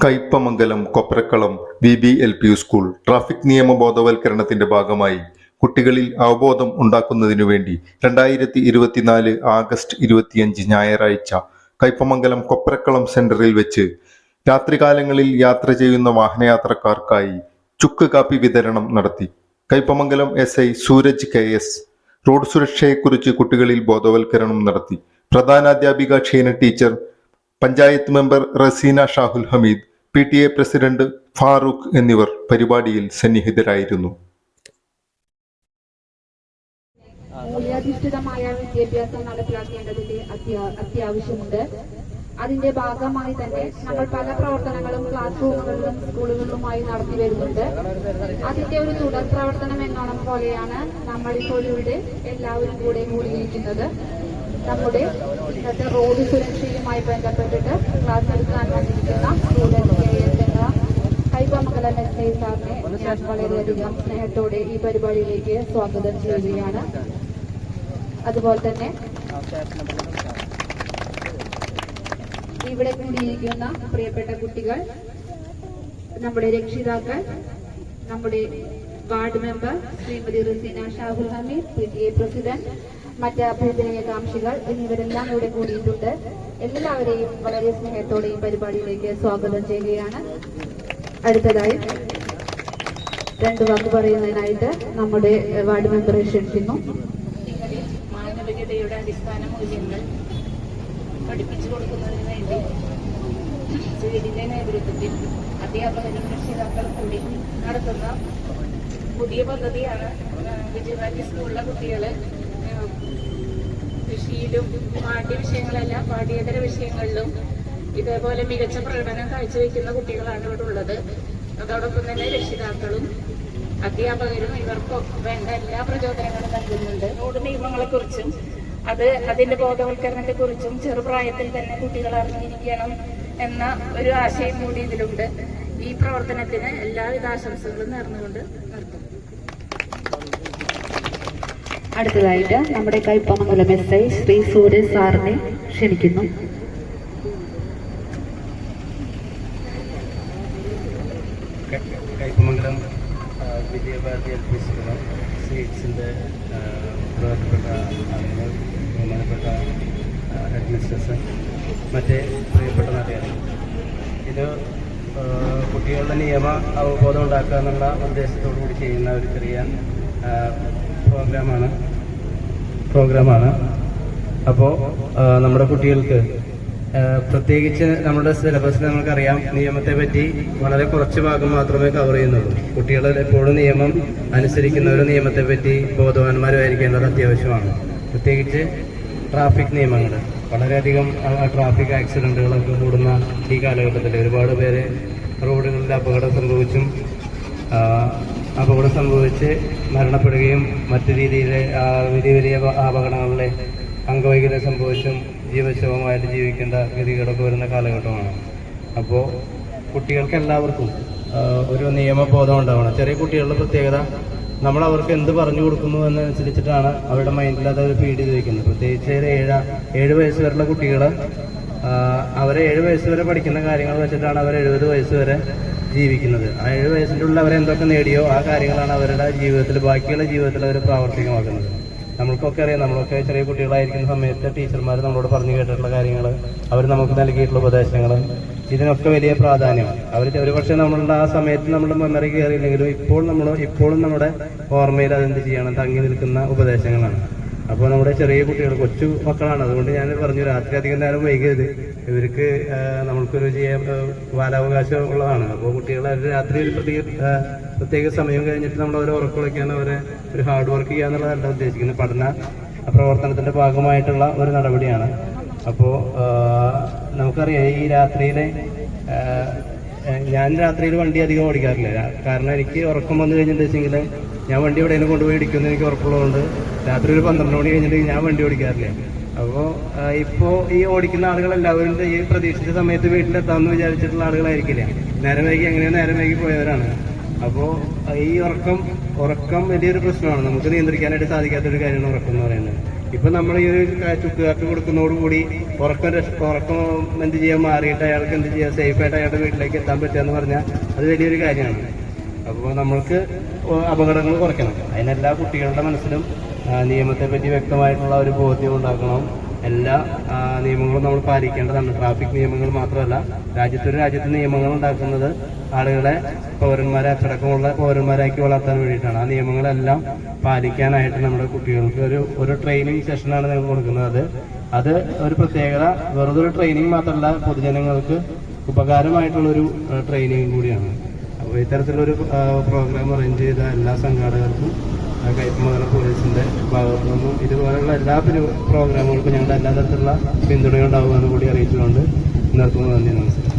Kaipamangalam Koprakkalam V B L P U school. Traffic നിയമ ബോധവൽക്കരണത്തിന്റെ ഭാഗമായി കുട്ടികളിൽ അവബോധം ഉണ്ടാക്കുന്നതിനു വേണ്ടി രണ്ടായിരത്തി ഇരുപത്തിനാല് ആഗസ്റ്റ് ഇരുപത്തിയഞ്ച് ഞായറാഴ്ച കയ്പമംഗലം കൊപ്രക്കളം സെന്ററിൽ വെച്ച് രാത്രികാലങ്ങളിൽ യാത്ര ചെയ്യുന്ന വാഹനയാത്രക്കാർക്കായി ചുക്ക് കാപ്പി വിതരണം നടത്തി. Kaipamangalam S I Sooraj K S road സുരക്ഷയെക്കുറിച്ച് കുട്ടികളിൽ ബോധവൽക്കരണം നടത്തി. പ്രധാനാധ്യാപിക Sheena teacher panchayat member Raseena Shahul Hameed P T A president Farooq എന്നിവർ പരിപാടിയിൽ സന്നിഹിതരായിരുന്നു. മൂല്യാധിഷ്ഠിതമായ വിദ്യാഭ്യാസം നടപ്പിലാക്കേണ്ടതിന്റെ അത്യാ- അത്യാവശ്യമുണ്ട്. അതിന്റെ ഭാഗമായി തന്നെ നമ്മൾ പല പ്രവർത്തനങ്ങളും ക്ലാസ് റൂമുകളിലും സ്കൂളുകളിലുമായി നടത്തി വരുന്നുണ്ട്. അതിന്റെ ഒരു തുടർ പ്രവർത്തനം എന്നോണം പോലെയാണ് നമ്മൾ ഇപ്പോൾ ഇവിടെ എല്ലാവരും കൂടെ കൂടിയിരിക്കുന്നത്. നമ്മുടെ ഇന്നത്തെ റോഡ് സുരക്ഷയുമായി ബന്ധപ്പെട്ടിട്ട് ക്ലാസ് എടുക്കാൻ വന്നിരിക്കുന്ന student K S Kaipamangalam S I സാറിനെ ഞാൻ വളരെയധികം സ്നേഹത്തോടെ ഈ പരിപാടിയിലേക്ക് സ്വാഗതം ചെയ്യുകയാണ്. അതുപോലെ തന്നെ ഇവിടെ കൂടിയിരിക്കുന്ന പ്രിയപ്പെട്ട കുട്ടികൾ നമ്മുടെ രക്ഷിതാക്കൾ നമ്മുടെ ward member Shrimati Raseena Shahul Hameed P T A president മറ്റ് അഭ്യർത്ഥനകാംക്ഷികൾ എന്നിവരെല്ലാം ഇവിടെ കൂടിയിട്ടുണ്ട്. എല്ലാവരെയും വളരെ സ്നേഹത്തോടെ ഈ പരിപാടിയിലേക്ക് സ്വാഗതം ചെയ്യുകയാണ്. അടുത്തതായി രണ്ട് വാക്ക് പറയുന്നതിനായിട്ട് നമ്മുടെ വാർഡ് മെമ്പറെ ക്ഷണിക്കുന്നു. മാനവികതയുടെ അടിസ്ഥാന മൂല്യങ്ങൾ പഠിപ്പിച്ചു കൊടുക്കുന്നതിന് വേണ്ടി വീടിന്റെ നേതൃത്വത്തിൽ അധ്യാപകരും രക്ഷിതാക്കളും കൂടി നടത്തുന്ന പുതിയ പദ്ധതിയാണ് വിജയവാറ്റി സ്കൂളിലെ കുട്ടികളെ കൃഷിയിലും പാഠ്യ വിഷയങ്ങളല്ല പാഠ്യേതര വിഷയങ്ങളിലും ഇതേപോലെ മികച്ച പ്രകടനം കാഴ്ചവെക്കുന്ന കുട്ടികളാണ് ഇവിടെ ഉള്ളത്. അതോടൊപ്പം തന്നെ രക്ഷിതാക്കളും അധ്യാപകരും ഇവർക്ക് വേണ്ട എല്ലാ പ്രചോദനങ്ങളും നൽകുന്നുണ്ട്. റോഡ് നിയമങ്ങളെക്കുറിച്ചും അത് അതിന്റെ ബോധവൽക്കരണത്തെ കുറിച്ചും ചെറുപ്രായത്തിൽ തന്നെ കുട്ടികൾ അറിഞ്ഞിരിക്കണം എന്ന ഒരു ആശയം കൂടി ഇതിലുണ്ട്. ഈ പ്രവർത്തനത്തിന് എല്ലാവിധ ആശംസകളും നേർന്നുകൊണ്ട് നിർത്തും അടുത്തതായിട്ട് നമ്മുടെ കൈപ്പമംഗലം എസ് ശ്രീ സൂര്യ സാറിനെ ക്ഷണിക്കുന്നു. കൈപ്പമംഗലം വിജയഭാരതി എൽ പി സ്കൂളും സീറ്റ്സിന്റെ പ്രധാനപ്പെട്ട ബഹുമാനപ്പെട്ട ഹെഡ് മറ്റേ പ്രിയപ്പെട്ട നാട്ടുകാർ ഇത് കുട്ടികളുടെ നിയമ അവബോധം ഉണ്ടാക്കുക എന്നുള്ള ഉദ്ദേശത്തോടു കൂടി ചെയ്യുന്ന ഒരു ചെറിയ പ്രോഗ്രാമാണ്. പ്രോഗ്രാമാണ്. അപ്പോൾ നമ്മുടെ കുട്ടികൾക്ക് പ്രത്യേകിച്ച് നമ്മുടെ സിലബസിൽ നമുക്കറിയാം. നിയമത്തെ പറ്റി വളരെ കുറച്ച് ഭാഗം മാത്രമേ കവർ ചെയ്യുന്നുള്ളൂ. കുട്ടികൾ എപ്പോഴും നിയമം അനുസരിക്കുന്ന ഒരു നിയമത്തെ പറ്റി ബോധവാന്മാരുമായിരിക്കേണ്ടത് അത്യാവശ്യമാണ്. പ്രത്യേകിച്ച് ട്രാഫിക് നിയമങ്ങൾ. വളരെയധികം ട്രാഫിക് ആക്സിഡന്റുകളൊക്കെ കൂടുന്ന ഈ കാലഘട്ടത്തിൽ ഒരുപാട് പേര് റോഡുകളിൽ അപകടം സംഭവിച്ചും അപകടം സംഭവിച്ച് മരണപ്പെടുകയും മറ്റു രീതിയിലെ ആ, വലിയ വലിയ അപകടങ്ങളിലെ അംഗവൈകല്യം സംഭവിച്ചും ജീവശവമായിട്ട് ജീവിക്കേണ്ട ഗതികളൊക്കെ വരുന്ന കാലഘട്ടമാണ്. അപ്പോൾ കുട്ടികൾക്ക് എല്ലാവർക്കും ഒരു നിയമബോധം ഉണ്ടാവണം. ചെറിയ കുട്ടികളുടെ പ്രത്യേകത നമ്മൾ അവർക്ക് എന്ത് പറഞ്ഞു കൊടുക്കുന്നു എന്നനുസരിച്ചിട്ടാണ് അവരുടെ മൈൻഡിൽ അത് ഫീഡ് ചെയ്ത് വെക്കുന്നത് പ്രത്യേകിച്ച് ഒരു ഏഴ് ഏഴ് വയസ്സ് വരെയുള്ള കുട്ടികൾ അവരെ ഏഴ് വയസ്സ് വരെ പഠിക്കുന്ന കാര്യങ്ങൾ വെച്ചിട്ടാണ് അവർ എഴുപത് വയസ്സ് വരെ ജീവിക്കുന്നത്. ആ ഏഴ് വയസ്സിലുള്ള അവർ അവരെന്തൊക്കെ നേടിയോ ആ കാര്യങ്ങളാണ് അവരുടെ ജീവിതത്തിൽ ബാക്കിയുള്ള ജീവിതത്തിൽ അവർ പ്രാവർത്തികമാക്കുന്നത്. നമ്മൾക്കൊക്കെ അറിയാം നമ്മളൊക്കെ ചെറിയ കുട്ടികളായിരിക്കുന്ന സമയത്ത് ടീച്ചർമാർ നമ്മളോട് പറഞ്ഞു കേട്ടിട്ടുള്ള കാര്യങ്ങൾ അവർ നമുക്ക് നൽകിയിട്ടുള്ള ഉപദേശങ്ങൾ ഇതിനൊക്കെ വലിയ പ്രാധാന്യം. അവർ ഒരു പക്ഷേ നമ്മളുടെ ആ സമയത്ത് നമ്മുടെ മെമ്മറി കയറിയില്ലെങ്കിലും ഇപ്പോൾ നമ്മൾ ഇപ്പോഴും നമ്മുടെ ഓർമ്മയിൽ അതെന്ത് ചെയ്യണം തങ്ങി നിൽക്കുന്ന ഉപദേശങ്ങളാണ്. അപ്പോൾ നമ്മുടെ ചെറിയ കുട്ടികൾ കൊച്ചു മക്കളാണ്. അതുകൊണ്ട് ഞാൻ പറഞ്ഞു രാത്രി അധികം നേരം വൈകരുത് ഇവർക്ക് നമ്മൾക്കൊരു ചെയ്യാൻ ബാലാവകാശം ഉള്ളതാണ്. അപ്പോൾ കുട്ടികൾ രാത്രി ഒരു പ്രത്യേക പ്രത്യേക സമയം കഴിഞ്ഞിട്ട് നമ്മൾ അവരെ ഉറക്കുളയ്ക്കാൻ അവരെ ഒരു ഹാർഡ് വർക്ക് ചെയ്യുക എന്നുള്ളതല്ല ഉദ്ദേശിക്കുന്നത്. പഠന പ്രവർത്തനത്തിന്റെ ഭാഗമായിട്ടുള്ള ഒരു നടപടിയാണ്. അപ്പോൾ നമുക്കറിയാം ഈ രാത്രിയിലെ ഞാൻ രാത്രിയിൽ വണ്ടി അധികം ഓടിക്കാറില്ല. കാരണം എനിക്ക് ഉറക്കം വന്നു കഴിഞ്ഞിട്ടുണ്ടെങ്കിൽ ഞാൻ വണ്ടി എവിടെയെങ്കിലും കൊണ്ടുപോയി ഇടിക്കുമെന്ന് എനിക്ക് ഉറപ്പുള്ളതുകൊണ്ട് രാത്രി ഒരു പന്ത്രണ്ട് മണി കഴിഞ്ഞിട്ടുണ്ടെങ്കിൽ ഞാൻ വണ്ടി ഓടിക്കാറില്ല. അപ്പോൾ ഇപ്പോൾ ഈ ഓടിക്കുന്ന ആളുകളെല്ലാവരും ഈ പ്രതീക്ഷിച്ച സമയത്ത് വീട്ടിലെത്താമെന്ന് വിചാരിച്ചിട്ടുള്ള ആളുകളായിരിക്കില്ല. നേരം വൈകി എങ്ങനെയോ നേരം വൈകി പോയവരാണ്. അപ്പോൾ ഈ ഉറക്കം ഉറക്കം വലിയൊരു പ്രശ്നമാണ്. നമുക്ക് നിയന്ത്രിക്കാനായിട്ട് സാധിക്കാത്തൊരു കാര്യമാണ് ഉറക്കം എന്ന് പറയുന്നത്. ഇപ്പം നമ്മൾ ഈ ഒരു ചുക്കുകാർക്ക് കൊടുക്കുന്നതോടുകൂടി ഉറക്കം രക്ഷ- ഉറക്കം എന്ത് ചെയ്യാൻ മാറിയിട്ട് അയാൾക്ക് എന്ത് ചെയ്യാം സേഫായിട്ട് അയാളുടെ വീട്ടിലേക്ക് എത്താൻ പറ്റുക എന്ന് പറഞ്ഞാൽ അത് വലിയൊരു കാര്യമാണ്. അപ്പോൾ നമ്മൾക്ക് അപകടങ്ങൾ കുറയ്ക്കണം. അതിനെല്ലാ കുട്ടികളുടെ മനസ്സിലും നിയമത്തെപ്പറ്റി വ്യക്തമായിട്ടുള്ള ഒരു ബോധ്യം ഉണ്ടാക്കണം. എല്ലാ നിയമങ്ങളും നമ്മൾ പാലിക്കേണ്ടതാണ്. ട്രാഫിക് നിയമങ്ങൾ മാത്രമല്ല രാജ്യത്തൊരു രാജ്യത്ത് നിയമങ്ങൾ ഉണ്ടാക്കുന്നത് ആളുകളെ പൗരന്മാരെ അച്ചടക്കമുള്ള പൗരന്മാരാക്കി വളർത്താൻ വേണ്ടിയിട്ടാണ്. ആ നിയമങ്ങളെല്ലാം പാലിക്കാനായിട്ട് നമ്മുടെ കുട്ടികൾക്ക് ഒരു ഒരു ട്രെയിനിങ് സെഷനാണ് നിങ്ങൾ കൊടുക്കുന്നത്. അത് ഒരു പ്രത്യേകത വെറുതെ ഒരു ട്രെയിനിങ് മാത്രമല്ല പൊതുജനങ്ങൾക്ക് ഉപകാരമായിട്ടുള്ളൊരു ട്രെയിനിങ് കൂടിയാണ്. അപ്പോൾ ഇത്തരത്തിലൊരു പ്രോഗ്രാം അറേഞ്ച് ചെയ്ത എല്ലാ സംഘാടകർക്കും ആ, കയ്പമംഗലം പോലീസിന്റെ ഭാഗത്തു നിന്നും ഇതുപോലുള്ള എല്ലാ പരി- പ്രോഗ്രാമുകൾക്കും ഞങ്ങളുടെ എല്ലാ തരത്തിലുള്ള പിന്തുണയുണ്ടാവുമെന്ന് കൂടി അറിയിച്ചുകൊണ്ട് നിർത്തുന്നു നന്ദി നമസ്കാരം.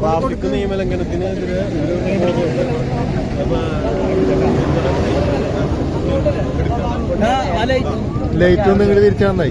ട്രാഫിക് നിയമലംഘനത്തിനെതിരെ ലൈറ്റ് ഒന്നും ഇങ്ങോട്ട്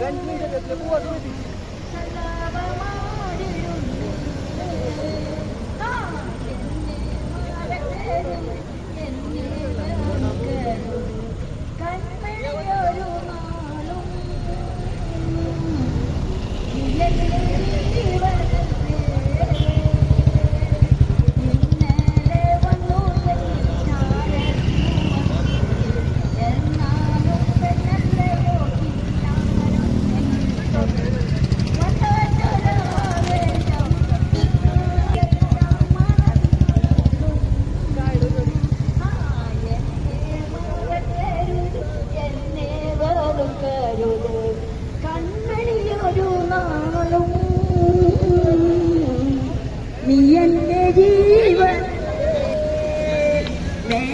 Ganjin da da kuwa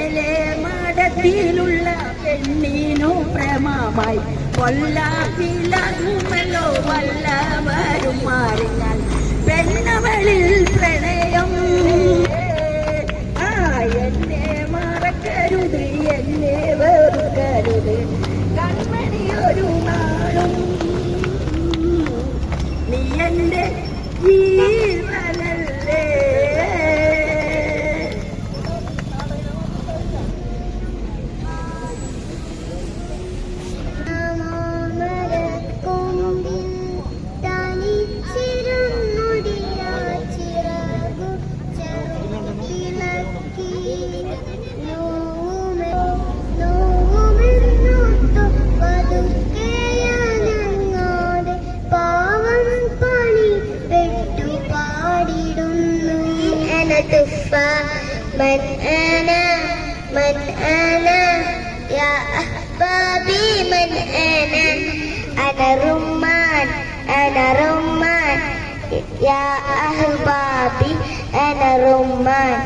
മേലെ മടത്തിലുള്ള പെണ്ണിനു പ്രമമായി കൊല്ലാത്തിലോ വല്ലവരും മാറിഞ്ഞാൽ പെണ്ണവളിൽ പ്രണയം. ആ എന്നെ മറക്കരുത് എന്നെ വെറുക്കരുത്. أنا من أنا يا أحبابي من أنا أنا رمان أنا رمان يا أحبابي أنا رمان